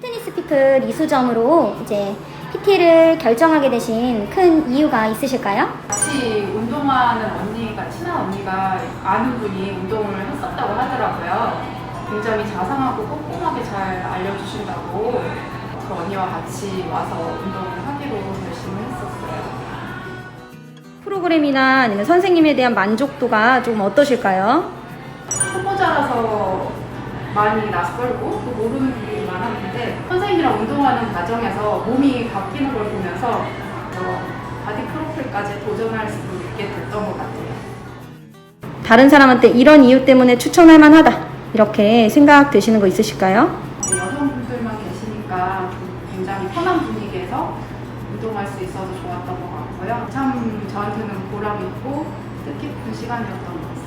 피트니스 피플 이수점으로 이제 PT를 결정하게 되신 큰 이유가 있으실까요? 같이 운동하는 언니가 친한 언니가 아는 분이 운동을 했었다고 하더라고요. 굉장히 자상하고 꼼꼼하게 잘 알려주신다고 그 언니와 같이 와서 운동을 하기로 결심을 했었어요. 프로그램이나 아니면 선생님에 대한 만족도가 좀 어떠실까요? 초보자라서 많이 낯설고 또 모르는 부분이 많았는데 선생님이랑 운동하는 과정에서 몸이 바뀌는 걸 보면서 어, 바디 프로필까지 도전할 수 있게 됐던 것 같아요. 다른 사람한테 이런 이유 때문에 추천할 만하다 이렇게 생각 되시는 거 있으실까요? 네, 여성분들만 계시니까 굉장히 편한 분위기에서 운동할 수 있어서 좋았던 것 같고요. 참 저한테는 보람 있고 뜻깊은 시간이었던 것 같아요.